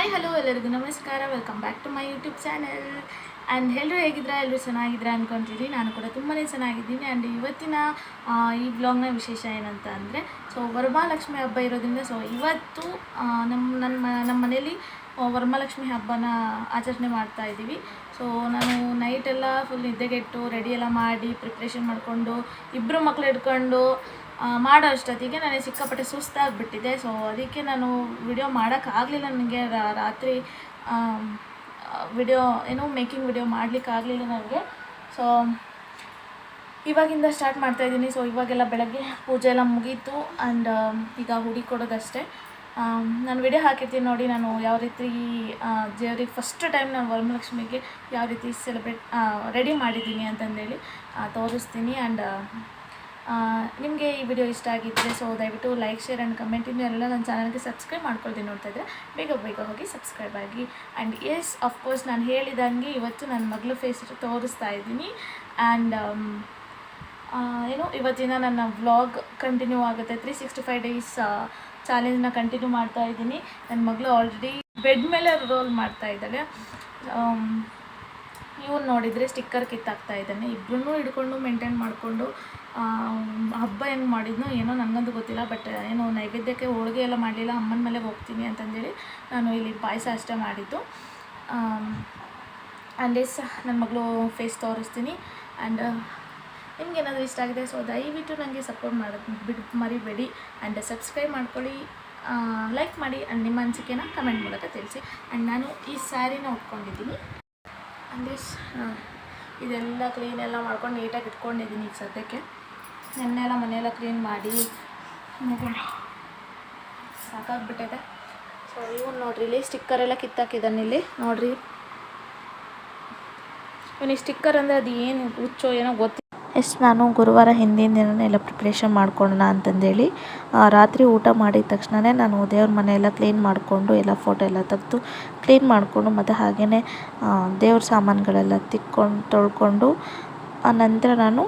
Hi hello ಎಲ್ಲರಿಗೂ ನಮಸ್ಕಾರ. Welcome back to my YouTube channel and ಎಲ್ಲರೂ ಹೇಗಿದ್ದೀರಾ? ಎಲ್ಲರೂ ಚೆನ್ನಾಗಿದ್ದೀರಾ ಅಂದ್ಕೊಂಡಿದ್ದೀನಿ ನಾನು ಕೂಡ ತುಂಬಾ ಚೆನ್ನಾಗಿದ್ದೀನಿ. ಆ್ಯಂಡ್ ಇವತ್ತಿನ ಈ ಬ್ಲಾಗ್ನ ವಿಶೇಷ ಏನಂತ ಅಂದರೆ ಸೊ ವರಮಹಾಲಕ್ಷ್ಮಿ ಹಬ್ಬ ಇರೋದ್ರಿಂದ ಸೊ ಇವತ್ತು ನಮ್ಮ ನನ್ನ ನಮ್ಮ ಮನೇಲಿ ವರಮಹಾಲಕ್ಷ್ಮಿ ಹಬ್ಬನ ಆಚರಣೆ ಮಾಡ್ತಾ ಇದ್ದೀವಿ. ಸೊ ನಾನು ನೈಟೆಲ್ಲ ಫುಲ್ ನಿದ್ದೆಗೆಟ್ಟು ರೆಡಿ ಎಲ್ಲ ಮಾಡಿ ಪ್ರಿಪ್ರೇಷನ್ ಮಾಡಿಕೊಂಡು ಇಬ್ಬರು ಮಕ್ಕಳು ಹಿಡ್ಕೊಂಡು ಮಾಡೋ ಅಷ್ಟೊತ್ತಿಗೆ ನನಗೆ ಸಿಕ್ಕಾಪಟ್ಟೆ ಸುಸ್ತಾಗಿಬಿಟ್ಟಿದೆ. ಸೊ ಅದಕ್ಕೆ ನಾನು ವಿಡಿಯೋ ಮಾಡೋಕ್ಕಾಗಲಿಲ್ಲ ನನಗೆ ರಾತ್ರಿ ವಿಡಿಯೋ ಏನು ಮೇಕಿಂಗ್ ವಿಡಿಯೋ ಮಾಡಲಿಕ್ಕಾಗಲಿಲ್ಲ ನನಗೆ ಸೊ ಇವಾಗಿಂದ ಸ್ಟಾರ್ಟ್ ಮಾಡ್ತಾ ಇದ್ದೀನಿ. ಸೊ ಇವಾಗೆಲ್ಲ ಬೆಳಗ್ಗೆ ಪೂಜೆ ಎಲ್ಲ ಮುಗೀತು. ಆ್ಯಂಡ್ ಈಗ ಹುಡಿ ಕೊಡೋದಷ್ಟೇ. ನಾನು ವಿಡಿಯೋ ಹಾಕಿರ್ತೀನಿ ನೋಡಿ ನಾನು ಯಾವ ರೀತಿ ದೇವ್ರಿಗೆ ಫಸ್ಟ್ ಟೈಮ್ ನಾನು ವರಮಲಕ್ಷ್ಮಿಗೆ ಯಾವ ರೀತಿ ಸೆಲೆಬ್ರೇಟ್ ರೆಡಿ ಮಾಡಿದ್ದೀನಿ ಅಂತಂದೇಳಿ ತೋರಿಸ್ತೀನಿ. ಆ್ಯಂಡ್ ನಿಮಗೆ ಈ ವಿಡಿಯೋ ಇಷ್ಟ ಆಗಿದ್ದರೆ ಸೊ ದಯವಿಟ್ಟು ಲೈಕ್ ಶೇರ್ ಆ್ಯಂಡ್ ಕಮೆಂಟ್ ಇನ್ನು ಎಲ್ಲ ನನ್ನ ಚಾನಲ್ಗೆ ಸಬ್ಸ್ಕ್ರೈಬ್ ಮಾಡ್ಕೊಳ್ತೀನಿ ನೋಡ್ತಾ ಇದ್ದರೆ ಬೇಗ ಬೇಗ ಹೋಗಿ ಸಬ್ಸ್ಕ್ರೈಬ್ ಆಗಿ. ಆ್ಯಂಡ್ ಎಸ್ ಅಫ್ಕೋರ್ಸ್ ನಾನು ಹೇಳಿದಂಗೆ ಇವತ್ತು ನನ್ನ ಮಗಳು ಫೇಸ್ ತೋರಿಸ್ತಾ ಇದ್ದೀನಿ. ಆ್ಯಂಡ್ ಏನು, ಇವತ್ತಿನ ನನ್ನ ವ್ಲಾಗ್ ಕಂಟಿನ್ಯೂ ಆಗುತ್ತೆ. ತ್ರೀ ಸಿಕ್ಸ್ಟಿ ಫೈವ್ ಡೇಸ್ ಚಾಲೆಂಜ್ನ ಕಂಟಿನ್ಯೂ ಮಾಡ್ತಾ ಇದ್ದೀನಿ. ನನ್ನ ಮಗಳು ಆಲ್ರೆಡಿ ಬೆಡ್ ಮೇಲೆ ರೋಲ್ ಮಾಡ್ತಾ ಇದ್ದಾಳೆ. ಇವನು ನೋಡಿದರೆ ಸ್ಟಿಕ್ಕರ್ ಕಿತ್ತಾಕ್ತಾ ಇದ್ದಾನೆ. ಇಬ್ಬರನ್ನೂ ಹಿಡ್ಕೊಂಡು ಮೇಂಟೈನ್ ಮಾಡಿಕೊಂಡು ಹಬ್ಬ ಹೆಂಗೆ ಮಾಡಿದ್ನೋ ಏನೋ ನನಗಂತೂ ಗೊತ್ತಿಲ್ಲ. ಬಟ್ ಏನು ನೈವೇದ್ಯಕ್ಕೆ ಹೋಳಿಗೆ ಎಲ್ಲ ಮಾಡಲಿಲ್ಲ. ಅಮ್ಮನ ಮೇಲೆ ಹೋಗ್ತೀನಿ ಅಂತಂದೇಳಿ ನಾನು ಇಲ್ಲಿ ಪಾಯಸ ಅಷ್ಟೇ ಮಾಡಿದ್ದು. ಆ್ಯಂಡ್ ಎಸ್ ನನ್ನ ಮಗಳು ಫೇಸ್ ತೋರಿಸ್ತೀನಿ. ಆ್ಯಂಡ್ ನಿಮ್ಗೇನಾದರೂ ಇಷ್ಟ ಆಗಿದೆ ಸೊ ದಯವಿಟ್ಟು ನನಗೆ ಸಪೋರ್ಟ್ ಮಾಡೋದು ಬಿಡ್, ಮರಿಬೇಡಿ. ಆ್ಯಂಡ್ ಸಬ್ಸ್ಕ್ರೈಬ್ ಮಾಡ್ಕೊಳ್ಳಿ. ಲೈಕ್ ಮಾಡಿ. ಆ್ಯಂಡ್ ನಿಮ್ಮ ಅನಿಸಿಕೆನ ಕಮೆಂಟ್ ಮೂಲಕ ತಿಳಿಸಿ. ಆ್ಯಂಡ್ ನಾನು ಈ ಸ್ಯಾರಿನ ಉಟ್ಕೊಂಡಿದ್ದೀನಿ. ಎಸ್ ಇದೆಲ್ಲ ಕ್ಲೀನ್ ಎಲ್ಲ ಮಾಡ್ಕೊಂಡು ನೀಟಾಗಿ ಇಟ್ಕೊಂಡಿದ್ದೀನಿ ಈಗ ಸದ್ಯಕ್ಕೆ. ನೆನ್ನೆ ಎಲ್ಲ ಮನೆಯೆಲ್ಲ ಕ್ಲೀನ್ ಮಾಡಿ ಸಾಕಾಗ್ಬಿಟ್ಟಿದೆ. ಸೊ ಇವನು ನೋಡ್ರಿ, ಇಲ್ಲಿ ಸ್ಟಿಕ್ಕರ್ ಎಲ್ಲ ಕಿತ್ತಾಕಿದ್ದಾನೆ ಇಲ್ಲಿ. ನೋಡ್ರಿ. ಇವನಿಗೆ ಸ್ಟಿಕ್ಕರ್ ಅಂದರೆ ಅದು ಏನು ಹುಚ್ಚೋ ಏನೋ ಗೊತ್ತಿಲ್ಲ. ಎಷ್ಟು ನಾನು ಗುರುವಾರ ಹಿಂದಿನ ದಿನನೇ ಎಲ್ಲ ಪ್ರಿಪ್ರೇಷನ್ ಮಾಡ್ಕೊಳ್ಳೋಣ ಅಂತಂದೇಳಿ ರಾತ್ರಿ ಊಟ ಮಾಡಿದ ತಕ್ಷಣವೇ ನಾನು ದೇವ್ರ ಮನೆಯೆಲ್ಲ ಕ್ಲೀನ್ ಮಾಡಿಕೊಂಡು ಎಲ್ಲ ಫೋಟೋ ಎಲ್ಲ ತೆಗೆದು ಕ್ಲೀನ್ ಮಾಡಿಕೊಂಡು ಮತ್ತು ಹಾಗೆಯೇ ದೇವ್ರ ಸಾಮಾನುಗಳೆಲ್ಲ ತಿಕ್ಕೊಂಡು ತೊಳ್ಕೊಂಡು, ಆ, ನಂತರ ನಾನು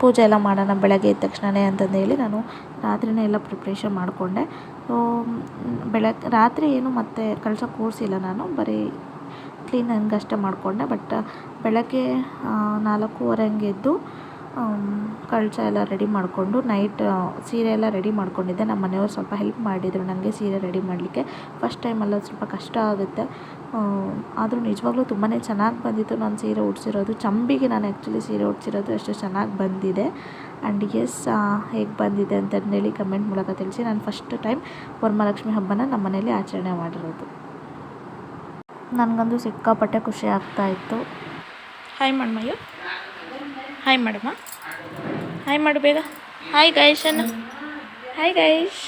ಪೂಜೆ ಎಲ್ಲ ಮಾಡೋಣ ಬೆಳಗ್ಗೆ ಎದ್ದ ತಕ್ಷಣವೇ ಅಂತಂದೇಳಿ ನಾನು ರಾತ್ರಿನೇ ಎಲ್ಲ ಪ್ರಿಪ್ರೇಷನ್ ಮಾಡಿಕೊಂಡೆ. ಬೆಳಗ್ಗೆ ರಾತ್ರಿ ಏನು ಮತ್ತೆ ಕಳ್ಸೋ ಕೂರಿಸಿಲ್ಲ ನಾನು, ಬರೀ ಕ್ಲೀನ್ ಅಷ್ಟೇ ಮಾಡಿಕೊಂಡೆ ಬಟ್ ಬೆಳಗ್ಗೆ ನಾಲ್ಕೂವರೆ ಹಂಗೆ ಎದ್ದು ಕಳಸ ಎಲ್ಲ ರೆಡಿ ಮಾಡಿಕೊಂಡು ನೈಟ್ ಸೀರೆ ಎಲ್ಲ ರೆಡಿ ಮಾಡ್ಕೊಂಡಿದ್ದೆ. ನಮ್ಮ ಮನೆಯವ್ರು ಸ್ವಲ್ಪ ಹೆಲ್ಪ್ ಮಾಡಿದರು ನನಗೆ ಸೀರೆ ರೆಡಿ ಮಾಡಲಿಕ್ಕೆ. ಫಸ್ಟ್ ಟೈಮ್ ಅಲ್ಲ ಸ್ವಲ್ಪ ಕಷ್ಟ ಆಗುತ್ತೆ. ಆದರೂ ನಿಜವಾಗ್ಲೂ ತುಂಬಾ ಚೆನ್ನಾಗಿ ಬಂದಿತ್ತು ನಾನು ಸೀರೆ ಉಡ್ಸಿರೋದು. ಚಂಬಿಗೆ ನಾನು ಆ್ಯಕ್ಚುಲಿ ಸೀರೆ ಉಡ್ಸಿರೋದು ಅಷ್ಟು ಚೆನ್ನಾಗಿ ಬಂದಿದೆ. ಆ್ಯಂಡ್ ಎಸ್ ಹೇಗೆ ಬಂದಿದೆ ಅಂತಂದೇಳಿ ಕಮೆಂಟ್ ಮೂಲಕ ತಿಳಿಸಿ. ನಾನು ಫಸ್ಟ್ ಟೈಮ್ ವರಮಹಾಲಕ್ಷ್ಮಿ ಹಬ್ಬನ ನಮ್ಮ ಮನೇಲಿ ಆಚರಣೆ ಮಾಡಿರೋದು. ನನಗಂತೂ ಸಿಕ್ಕಾಪಟ್ಟೆ ಖುಷಿ ಆಗ್ತಾ ಇತ್ತು. ಹಾಯ್ ಮಾಡಮ್ಮಯ್ಯ ಹಾಯ್ ಮಾಡಮ್ಮ ಹಾಯ್ ಮಾಡು ಬೇಗ. ಹಾಯ್ ಗೈಶ್ ಅನ್ನ ಹಾಯ್ ಗೈಶ್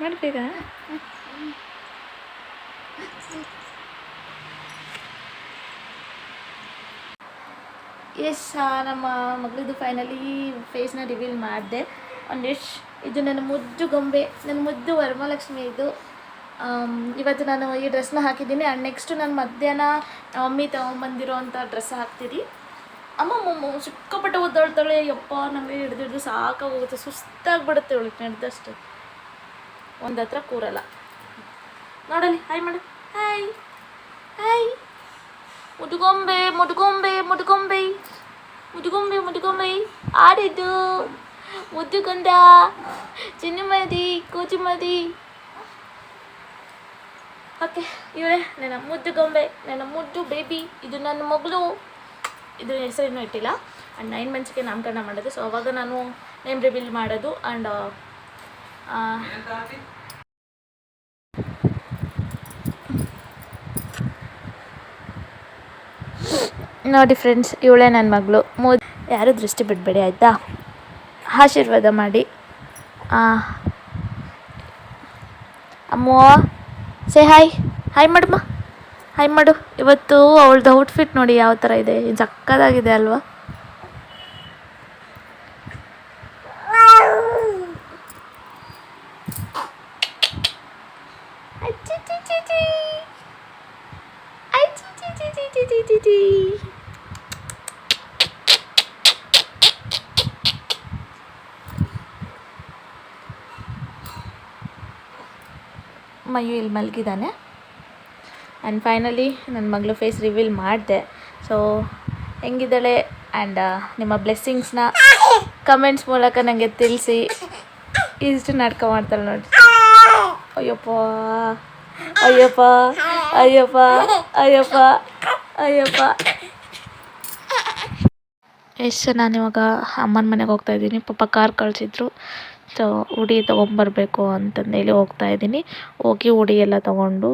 ಮಾಡು ಬೇಗ. ಎಸ್ ನಮ್ಮ ಮಗಳದು ಫೈನಲಿ ಫೇಸ್ನ ರಿವೀಲ್ ಮಾಡಿದೆ. ಒಂದಿಷ್ಟು ಇದು ನನ್ನ ಮುದ್ದು ಗೊಂಬೆ ನನ್ನ ಮುದ್ದು ವರಮಹಾಲಕ್ಷ್ಮಿ ಇದು. ಇವತ್ತು ನಾನು ಈ ಡ್ರೆಸ್ನ ಹಾಕಿದ್ದೀನಿ ಆ್ಯಂಡ್ ನೆಕ್ಸ್ಟ್ ನಾನು ಮಧ್ಯಾಹ್ನ ಮಮ್ಮಿ ತಗೊಂಬಂದಿರೋವಂಥ ಡ್ರೆಸ್ ಹಾಕ್ತೀರಿ. ಅಮ್ಮ, ಮಮ್ಮ ಸಿಕ್ಕಾಪಟ್ಟೆ ಓದಾಡ್ತಾಳೆ ಯಪ್ಪ, ನಮಗೆ ಹಿಡ್ದು ಹಿಡ್ದು ಸಾಕಾಗೋಗುತ್ತೆ, ಸುಸ್ತಾಗ್ಬಿಡುತ್ತೆ ಅವಳಿಗೆ ನಡೆದಷ್ಟು ಒಂದು ಹತ್ರ ಕೂರಲ್ಲ. ನೋಡಲಿ, ಹಾಯ್ ಮಾಡಿ. ಹಾಯ್. ಹಾಯ್. ಮುದುಗೊಂಬೆ ಮುದುಗೊಂಬೆ ಮುದುಗೊಂಬೆ. ಮುದುಗೊಂಬೆ ಮುದುಗೊಂಬೆ. ಆಡಿದ್ದು. ಮುದ್ದುಗೊಂಡ ಚಿನ್ನಮದಿ, ಕೂಚುಮದಿ. ಓಕೆ, ಇವರೇ, ನನ್ನ ಮುದ್ದು ಗೊಂಬೆ, ನನ್ನ ಮುದ್ದು ಬೇಬಿ ಇದು ನನ್ನ ಮಗಳು. ಇದು ಹೆಸರೇನು ಇಟ್ಟಿಲ್ಲ. ಆ್ಯಂಡ್ ನೈನ್ ಮಂತ್ಸ್ಗೆ ನಾಮಕರಣ ಮಾಡೋದು. ಸೊ ಅವಾಗ ನಾನು ನೇಮ್ ರಿವೀಲ್ ಮಾಡೋದು ಆ್ಯಂಡ್ ನೋಡಿ ಫ್ರೆಂಡ್ಸ್ ಇವಳೇ ನನ್ನ ಮಗಳು. ಮೂ ಯಾರು ದೃಷ್ಟಿ ಬಿಡಬೇಡಿ, ಆಯಿತಾ? ಆಶೀರ್ವಾದ ಮಾಡಿ. ಅಮ್ಮೋ ಸೇ ಹಾಯ್ ಹಾಯ್ ಮಾಡಮ್ಮ ಹಾಯ್ ಮಾಡು ಇವತ್ತು ಅವಳದ್ದು ಔಟ್ಫಿಟ್ ನೋಡಿ ಯಾವ ಥರ ಇದೆ. ಸಕ್ಕದಾಗಿದೆ ಅಲ್ವಾ? ಮಯು ಇಲ್ಲಿ ಮಲಗಿದ್ದಾನೆ. ಆ್ಯಂಡ್ ಫೈನಲಿ ನನ್ನ ಮಗಳು ಫೇಸ್ ರಿವೀಲ್ ಮಾಡಿದೆ. ಸೊ ಹೆಂಗಿದ್ದಾಳೆ? ಆ್ಯಂಡ್ ನಿಮ್ಮ ಬ್ಲೆಸ್ಸಿಂಗ್ಸ್ನ ಕಮೆಂಟ್ಸ್ ಮೂಲಕ ನನಗೆ ತಿಳಿಸಿ. ಇಷ್ಟು ನಾಟಕ ಮಾಡ್ತಾಳೆ ನೋಡಿ. ಅಯ್ಯಪ್ಪ ಅಯ್ಯಪ್ಪ ಅಯ್ಯಪ್ಪ ಅಯ್ಯಪ್ಪ ಅಯ್ಯಪ್ಪ. ಎಷ್ಟು ನಾನು ಇವಾಗ ಅಮ್ಮನ ಮನೆಗೆ ಹೋಗ್ತಾ ಇದ್ದೀನಿ. ಪಾಪ ಕಾರ್ ಕಳಿಸಿದ್ರು. ಸೊ ಉಡಿ ತೊಗೊಂಬರಬೇಕು ಅಂತಂದೇಳಿ ಹೋಗ್ತಾ ಇದ್ದೀನಿ. ಹೋಗಿ ಉಡಿ ಎಲ್ಲ ತೊಗೊಂಡು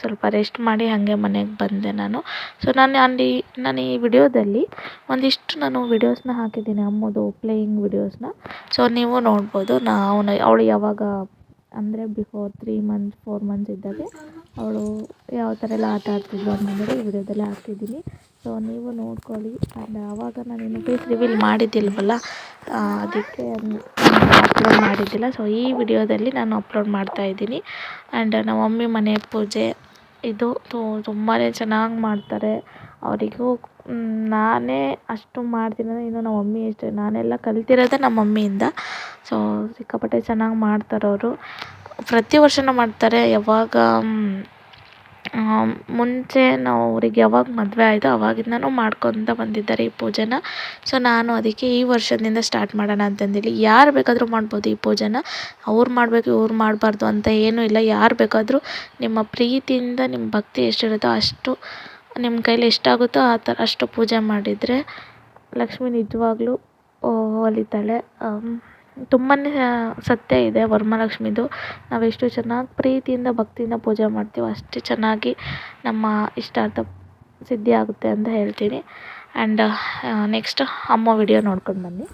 ಸ್ವಲ್ಪ ರೆಸ್ಟ್ ಮಾಡಿ ಹಾಗೆ ಮನೆಗೆ ಬಂದೆ ನಾನು. ಸೊ ನಾನು ಅಲ್ಲಿ, ನಾನು ಈ ವಿಡಿಯೋದಲ್ಲಿ ಒಂದಿಷ್ಟು ನಾನು ವಿಡಿಯೋಸ್ನ ಹಾಕಿದ್ದೀನಿ, ಅಮ್ಮದು ಪ್ಲೇಯಿಂಗ್ ವಿಡಿಯೋಸ್ನ ಸೊ ನೀವು ನೋಡ್ಬೋದು, ನಾವು ಅವಳು ಯಾವಾಗ, ಅಂದರೆ before three months four months ಇದ್ದಾಗ, ಅವಳು ಯಾವ ಥರ ಎಲ್ಲ ಆಟ ಆಡ್ತಿದ್ಲು ಅನ್ನೋದು ಈ ವಿಡಿಯೋದಲ್ಲಿ ಹಾಕಿದ್ದೀನಿ. ಸೊ ನೀವು ನೋಡ್ಕೊಳ್ಳಿ. ಆ್ಯಂಡ್ ಆವಾಗ ನಾನು ಇನ್ನೂ ಫೇಸ್ ರಿವೀಲ್ ಮಾಡಿದ್ದಿಲ್ವಲ್ಲ ಅದಕ್ಕೆ ಅಪ್ಲೋಡ್ ಮಾಡಿದ್ದಿಲ್ಲ. ಸೊ ಈ ವಿಡಿಯೋದಲ್ಲಿ ನಾನು ಅಪ್ಲೋಡ್ ಮಾಡ್ತಾ ಇದ್ದೀನಿ. ಆ್ಯಂಡ್ ನಮ್ಮ ಮಮ್ಮಿ ಮನೆ ಪೂಜೆ, ಇದು ತುಂಬಾ ಚೆನ್ನಾಗಿ ಮಾಡ್ತಾರೆ. ಅವರಿಗೂ ನಾನೇ ಅಷ್ಟು ಮಾಡ್ತೀನಿ ಅಂದರೆ ಇನ್ನು ನಮ್ಮ ಮಮ್ಮಿ ಇಷ್ಟ ನಾನೆಲ್ಲ ಕಲ್ತಿರೋದೇ ನಮ್ಮ ಮಮ್ಮಿಯಿಂದ ಸೊ ಸಿಕ್ಕಾಪಟ್ಟೆ ಚೆನ್ನಾಗಿ ಮಾಡ್ತಾರೆ ಅವರು. ಪ್ರತಿ ವರ್ಷವೂ ಮಾಡ್ತಾರೆ. ಯಾವಾಗ ಮುಂಚೆ ನಾವು ಅವ್ರಿಗೆ ಯಾವಾಗ ಮದುವೆ ಆಯಿತು ಆವಾಗಿಂದನೂ ಮಾಡ್ಕೊತ ಬಂದಿದ್ದಾರೆ ಈ ಪೂಜೆನ. ಸೊ ನಾನು ಅದಕ್ಕೆ ಈ ವರ್ಷದಿಂದ ಸ್ಟಾರ್ಟ್ ಮಾಡೋಣ ಅಂತಂದೇಳಿ ಯಾರು ಬೇಕಾದರೂ ಮಾಡ್ಬೋದು ಈ ಪೂಜೆನ. ಅವ್ರು ಮಾಡಬೇಕು, ಇವ್ರು ಮಾಡಬಾರ್ದು ಅಂತ ಏನೂ ಇಲ್ಲ. ಯಾರು ಬೇಕಾದರೂ ನಿಮ್ಮ ಪ್ರೀತಿಯಿಂದ, ನಿಮ್ಮ ಭಕ್ತಿ ಎಷ್ಟಿರುತ್ತೋ ಅಷ್ಟು ನಿಮ್ಮ ಕೈಲಿ ಎಷ್ಟಾಗುತ್ತೋ ಆ ಥರ ಅಷ್ಟು ಪೂಜೆ ಮಾಡಿದರೆ ಲಕ್ಷ್ಮಿ ನಿಜವಾಗ್ಲೂ ಒಲಿತಾಳೆ. ತುಂಬಾ ಸತ್ಯ ಇದೆ ವರಮಹಾಲಕ್ಷ್ಮಿದು. ನಾವೆಷ್ಟು ಚೆನ್ನಾಗಿ ಪ್ರೀತಿಯಿಂದ, ಭಕ್ತಿಯಿಂದ ಪೂಜೆ ಮಾಡ್ತೀವೋ ಅಷ್ಟು ಚೆನ್ನಾಗಿ ನಮ್ಮ ಇಷ್ಟಾರ್ಥ ಸಿದ್ಧಿ ಆಗುತ್ತೆ ಅಂತ ಹೇಳ್ತೀನಿ. ಆ್ಯಂಡ್ ನೆಕ್ಸ್ಟ್ ಅಮ್ಮ ವಿಡಿಯೋ ನೋಡ್ಕೊಂಡು ಬನ್ನಿ.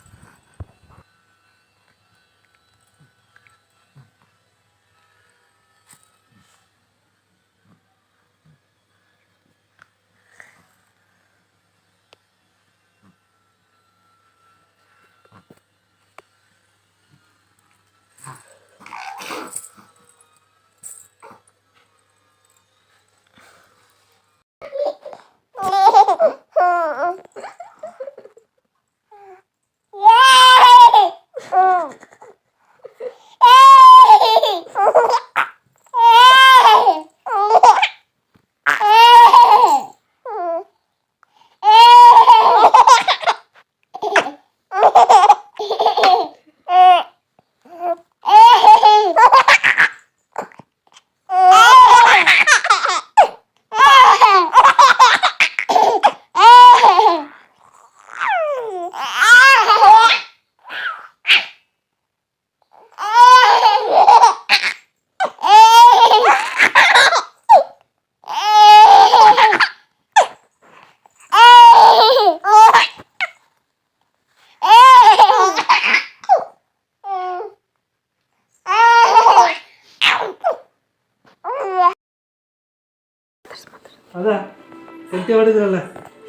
ಗಂಟೆ ಹೊಡೆದ್ರಲ್ಲ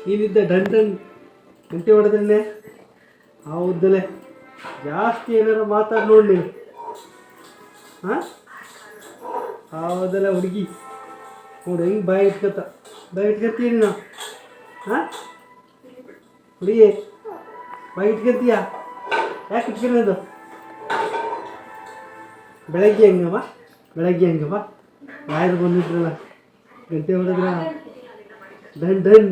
ನೀನಿದ್ದ ಡನ್ ಡನ್ ಗಂಟೆ ಹೊಡೆದ್ರನ್ನೇ ಹೌದಲೆ ಜಾಸ್ತಿ ಏನಾರು ಮಾತಾಡಿ ನೋಡಿ ಹಾ? ಹಾಂ ಹುಡುಗಿ. ನೋಡು ಹೆಂಗೆ ಬಾಯಿ ಇಟ್ಕೊತ. ಬಾಯಿ ಇಟ್ಕೊತೀಯ ನೀನು? ಹಾಂ? ಹುಡುಗಿ ಬಾಯಿ ಇಟ್ಕೊತೀಯ? ಯಾಕೆ ಇಟ್ಕೊಳ್ಳೋದು ಬೆಳಗ್ಗೆ ಹೆಂಗಮ್ಮ ಬೆಳಗ್ಗೆ ಹೆಂಗಮ್ಮ ರಾಯರು ಬಂದಿದ್ರಲ್ಲ? ಗಂಟೆ ಹೊಡೆದ್ರ? ಡನ್ ಡನ್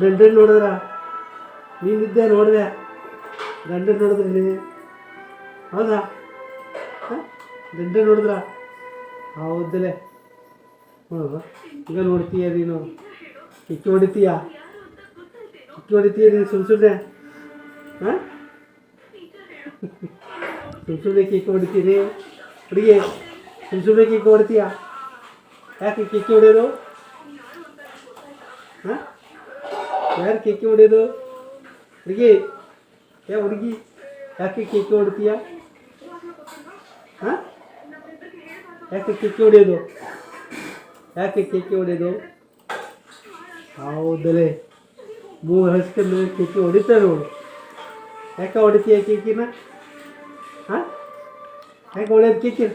ಡನ್ ಡನ್ ನೋಡಿದ್ರ? ನೀನಿದ್ದೆ ನೋಡಿದೆ. ಗಂಡ ನೋಡಿದ್ರಿ ನೀ ಹೌದಾ? ಹಾಂ? ಗಂಡ ನೋಡಿದ್ರ? ಹೌದಲೆ ನೋಡು ಈಗ ನೋಡ್ತೀಯ ನೀನು? ಕಿಕ್ಕಿ ಹೊಡಿತೀಯ? ಕಿಕ್ಕಿ ಹೊಡಿತೀಯ ನೀನು ಸುಮ್ಮನೆ ಸುಮ್ಮನೆ ಹಾಂ? ಸುಮ್ಮನೆ ಸುಮ್ಮನೆ ಕಿಕ್ಕಿ ಹೊಡಿತೀರಿ ಹುಡುಗಿ ಸುಮ್ಮನೆ ಸುಮ್ಮನೆ ಕಿಕ್ಕಿ ಹೊಡಿತೀಯ? ಯಾಕೆ ಕಿಕ್ಕಿ ಹೊಡೆಯೋದು? ಹಾಂ ಯಾರು ಕಿಕ್ಕಿ ಹೊಡೆಯೋದು? ಹುಡುಗಿ? ಯಾ ಹುಡುಗಿ? ಯಾಕೆ ಕಿಕ್ಕಿ ಹೊಡಿತೀಯ? ಹಾಂ ಯಾಕೆ ಕಿಕ್ಕಿ ಹೊಡೆಯೋದು? ಯಾಕೆ ಕಿಕ್ಕಿ ಹೊಡೆಯೋದು? ಹೌದಲೇ. ಮೂರು ಹಸ್ಕೊಂಡು ಕಿಕ್ಕಿ ಹೊಡಿತಾರೆ ನೋಡು. ಯಾಕೆ ಹೊಡಿತೀಯ ಕಿಕ್ಕಿನ ಹಾಂ? ಯಾಕೆ ಹೊಡೆಯೋದು ಕಿಕ್ಕಿ